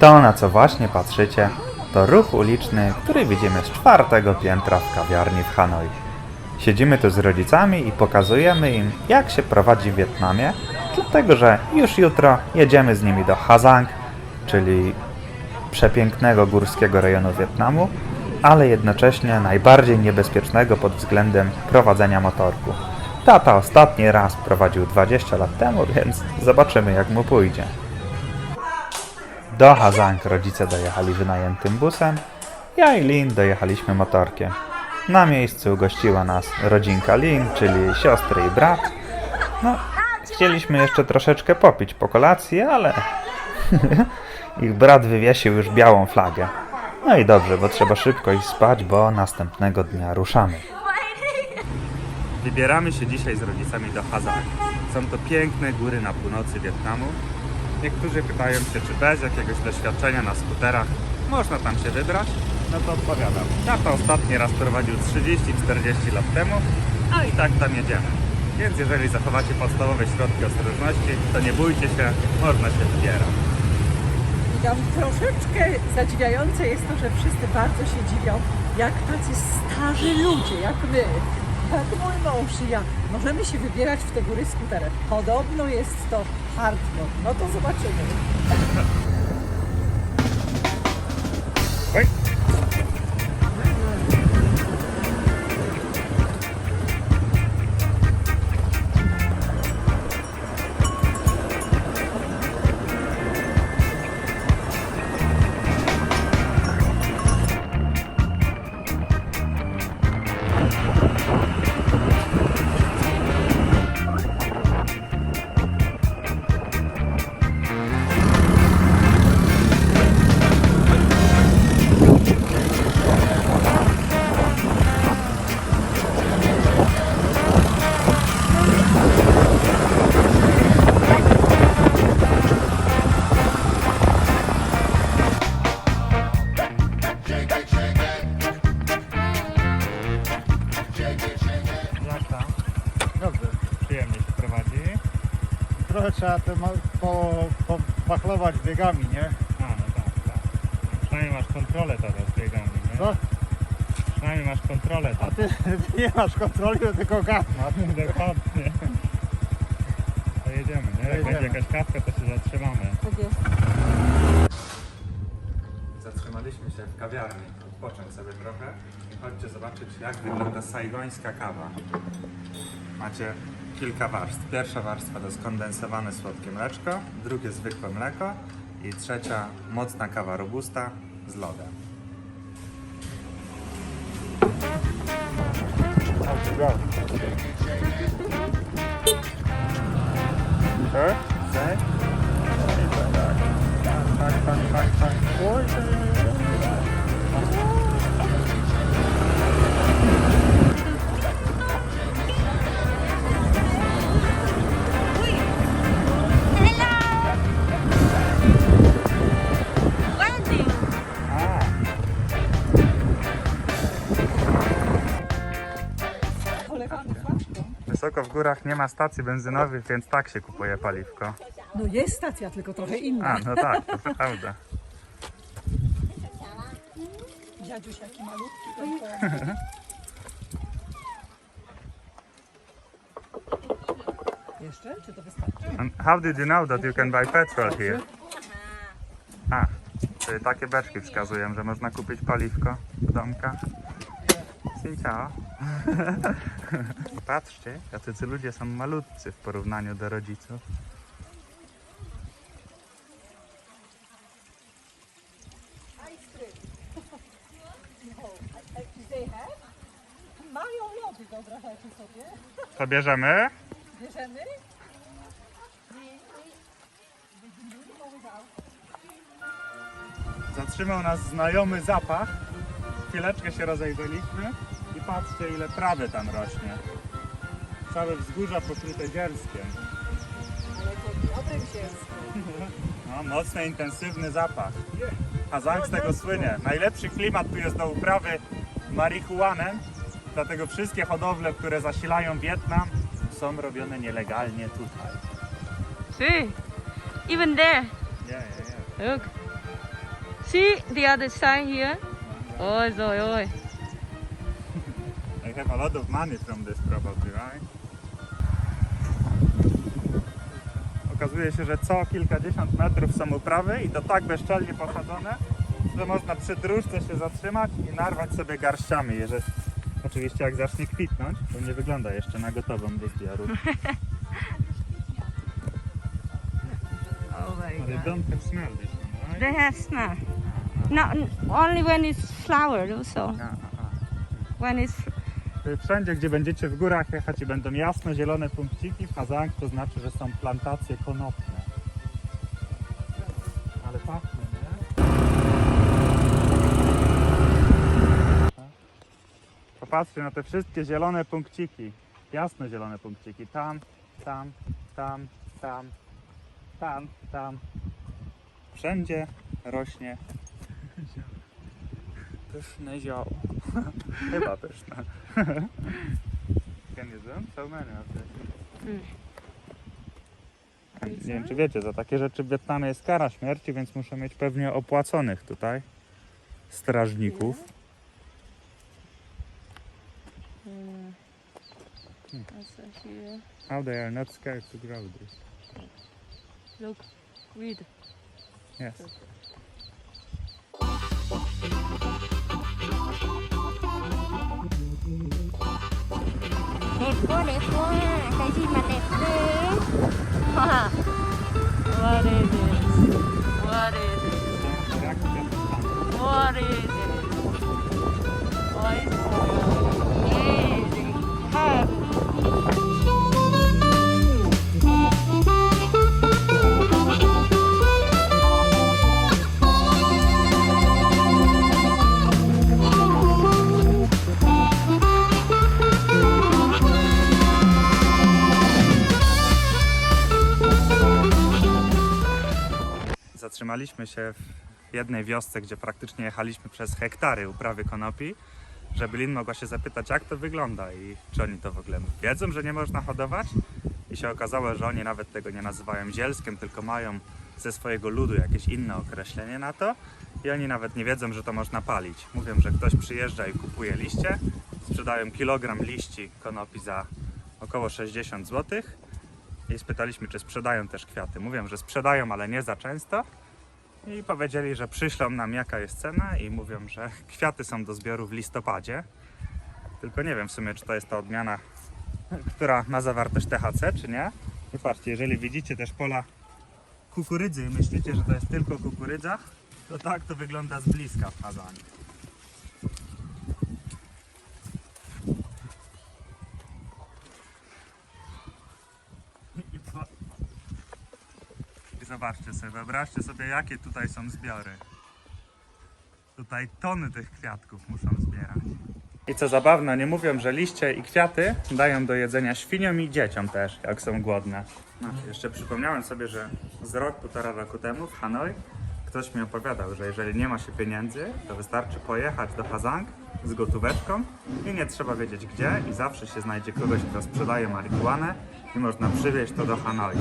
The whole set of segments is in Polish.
To, na co właśnie patrzycie, to ruch uliczny, który widzimy z czwartego piętra w kawiarni w Hanoi. Siedzimy tu z rodzicami i pokazujemy im, jak się prowadzi w Wietnamie, dlatego że już jutro jedziemy z nimi do Hazang, czyli przepięknego górskiego rejonu Wietnamu, ale jednocześnie najbardziej niebezpiecznego pod względem prowadzenia motorku. Tata ostatni raz prowadził 20 lat temu, więc zobaczymy jak mu pójdzie. Do Hazang rodzice dojechali wynajętym busem, ja i Lin dojechaliśmy motorkiem. Na miejscu gościła nas rodzinka Lin, czyli siostry i brat. No, chcieliśmy jeszcze troszeczkę popić po kolacji, ale ich brat wywiesił już białą flagę. No i dobrze, bo trzeba szybko iść spać, bo następnego dnia ruszamy. Wybieramy się dzisiaj z rodzicami do Hazang. Są to piękne góry na północy Wietnamu. Niektórzy pytają się, czy bez jakiegoś doświadczenia na skuterach można tam się wybrać? No to odpowiadam. Tata ostatni raz prowadził 30-40 lat temu, a i tak tam jedziemy. Więc jeżeli zachowacie podstawowe środki ostrożności, to nie bójcie się, można się wybierać. Tam troszeczkę zadziwiające jest to, że wszyscy bardzo się dziwią, jak tacy starzy ludzie, jak my, mąż i ja, możemy się wybierać w te góry skuterem. Podobno jest to hardcore. No to zobaczymy. Po, po wachlować biegami, nie? A, no tak, tak. Przynajmniej masz kontrolę teraz biegami, nie? Co? Przynajmniej masz kontrolę A ty, ty nie masz kontroli, tylko gaz masz. Dokładnie. To jedziemy, nie? Jak Jedziemy. będzie jakaś kawka, to się zatrzymamy. Tak jest. Zatrzymaliśmy się w kawiarni, odpocząć sobie trochę i chodźcie zobaczyć jak wygląda sajgońska kawa. Macie kilka warstw. Pierwsza warstwa to skondensowane słodkie mleczko, drugie zwykłe mleko i trzecia mocna kawa robusta z lodem. Tak? Wysoko w górach nie ma stacji benzynowych, więc tak się kupuje paliwko. No jest stacja, tylko trochę inna. A, no tak, to prawda. Dziadziuś jaki malutki. Jeszcze? Czy to wystarczy? And how did you know that you can buy petrol here? A, czyli takie beczki wskazują, że można kupić paliwko w domkach. Ciao. Patrzcie, jacy ludzie są malutcy w porównaniu do rodziców. Mają lody, wyobrażacie sobie? To bierzemy? Bierzemy? Zatrzymał nas znajomy zapach. Chwileczkę się rozejrzeliśmy i patrzcie ile trawy tam rośnie. Całe wzgórza pokryte dzierskiem. Ale to dobrym No, mocny, intensywny zapach. Hazang z tego słynie. Najlepszy klimat tu jest do uprawy marihuanem, dlatego wszystkie hodowle, które zasilają Wietnam, są robione nielegalnie tutaj. See, even there. Yeah, yeah, yeah. Look. See the other side here? Oj, oj, oj. I have a lot of money from this probably, right? Okazuje się, że co kilkadziesiąt metrów są uprawy i to tak bezczelnie posadzone, że można przy dróżce się zatrzymać i narwać sobie garściami, jeżeli, oczywiście jak zacznie kwitnąć, to nie wygląda jeszcze na gotową do zbioru. Oh my They god. don't have smell this one, right? They have smell. No, only when it's flowered also. A, a, a. When it's Wszędzie, gdzie będziecie w górach jechać i będą jasno-zielone punkciki, w Hazang to znaczy, że są plantacje konopne. Ale pachnie, nie? Popatrzcie na te wszystkie zielone punkciki. Jasno-zielone punkciki. Tam, tam, tam, tam, tam, tam. Wszędzie rośnie pyszne zioło. Chyba pyszne. Can you zoom? So many of this. Mm. Nie wiem, czy wiecie, za takie rzeczy w Wietnamie jest kara śmierci, więc muszę mieć pewnie opłaconych tutaj strażników. Mm. Here, How they are not scared to grow this. look, read. Yes. これは私までです Zatrzymaliśmy się w jednej wiosce, gdzie praktycznie jechaliśmy przez hektary uprawy konopi, żeby Lin mogła się zapytać, jak to wygląda i czy oni to w ogóle wiedzą, że nie można hodować. I się okazało, że oni nawet tego nie nazywają zielskiem, tylko mają ze swojego ludu jakieś inne określenie na to. I oni nawet nie wiedzą, że to można palić. Mówią, że ktoś przyjeżdża i kupuje liście, sprzedają kilogram liści konopi za około 60 zł. I spytaliśmy, czy sprzedają też kwiaty. Mówią, że sprzedają, ale nie za często. I powiedzieli, że przyślą nam jaka jest cena i mówią, że kwiaty są do zbioru w listopadzie. Tylko nie wiem w sumie, czy to jest ta odmiana, która ma zawartość THC, czy nie. I patrzcie, jeżeli widzicie też pola kukurydzy i myślicie, że to jest tylko kukurydza, to tak to wygląda z bliska w Hazanie. I po- I zobaczcie sobie, wyobraźcie sobie, jakie tutaj są zbiory. Tutaj tony tych kwiatków muszą zbierać. I co zabawne, nie mówią, że liście i kwiaty dają do jedzenia świniom i dzieciom też, jak są głodne. No, jeszcze przypomniałem sobie, że z rok, półtora roku temu w Hanoi ktoś mi opowiadał, że jeżeli nie ma się pieniędzy, to wystarczy pojechać do Hazang z gotóweczką i nie trzeba wiedzieć gdzie i zawsze się znajdzie kogoś, kto sprzedaje marihuanę i można przywieźć to do Hanoi.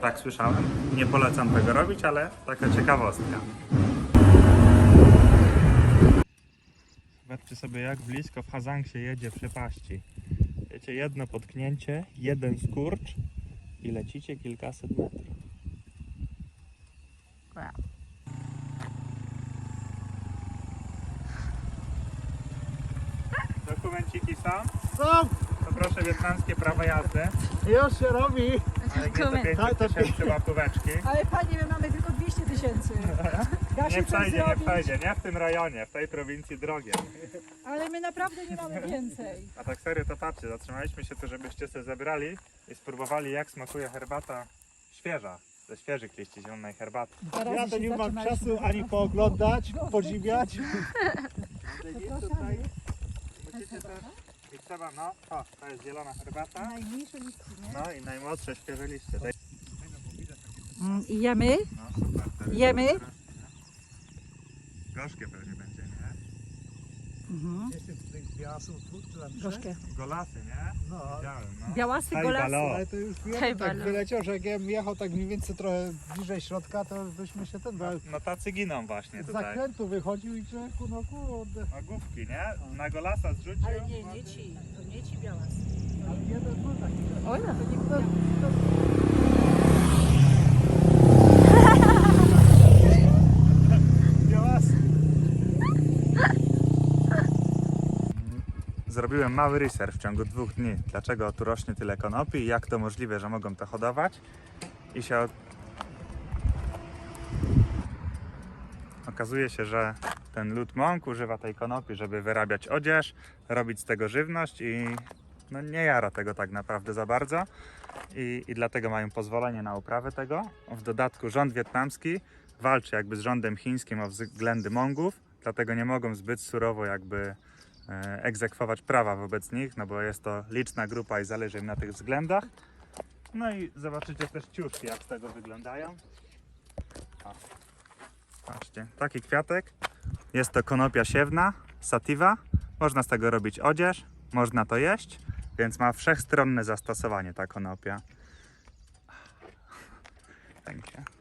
Tak słyszałem. Nie polecam tego robić, ale taka ciekawostka. Zobaczcie sobie, jak blisko w Hazang się jedzie przepaści. Wiecie, jedno potknięcie, jeden skurcz i lecicie kilkaset metrów. Wow. Dokumenciki są? Co? To proszę wietnamskie prawo jazdy. Już się robi. Ale nie to Dokument. 500 Tak, to tysięcy łapóweczki. Ale panie, my mamy tylko 200 tysięcy. Da Nie przejdzie, nie przejdzie. Nie w tym rejonie, w tej prowincji drogie. ale my naprawdę nie mamy więcej. A tak serio to patrzcie, zatrzymaliśmy się tu, żebyście sobie zebrali i spróbowali jak smakuje herbata świeża, ze świeżych liści zielonej herbaty. Dwa razy Ja to się nie mam zatrzymaliśmy. czasu ani pooglądać, podziwiać. Zapraszamy. Musicie też trzeba, no, o, to jest zielona herbata. Najmniejsze liści, nie? No i najmłodsze świeże liście. Daj- Mm, I jemy? No super. Jemy? Gorzkie pewnie będzie, nie? Jest tych białasów tu, czy tam Troszkę. Golasy, nie? No, Widziałem, no. Białasy, Hej, golasy. balo. ale to już Hej, tak wyleciał, że jak ja bym jechał tak mniej więcej trochę bliżej środka, to byśmy się ten, bo No tacy giną właśnie z tutaj. zakrętu wychodził i człowieku, no kurde. Magówki, nie? Na golasa zrzucił. Ale nie, nie ci, to nie ci białasy. Ale jeden był taki. Oj, no to nie No, no, Białasy. Zrobiłem mały research w ciągu dwóch dni. Dlaczego tu rośnie tyle konopi i jak to możliwe, że mogą to hodować. I się okazuje się, że ten lud mąk używa tej konopi, żeby wyrabiać odzież, robić z tego żywność i no nie jara tego tak naprawdę za bardzo. I, I dlatego mają pozwolenie na uprawę tego. W dodatku rząd wietnamski walczy jakby z rządem chińskim o względy Mongów, dlatego nie mogą zbyt surowo jakby egzekwować prawa wobec nich, no bo jest to liczna grupa i zależy im na tych względach. No i zobaczycie też ciuszki, jak z tego wyglądają. O. Patrzcie, taki kwiatek. Jest to konopia siewna, sativa. Można z tego robić odzież, można to jeść, więc ma wszechstronne zastosowanie ta konopia. Thank.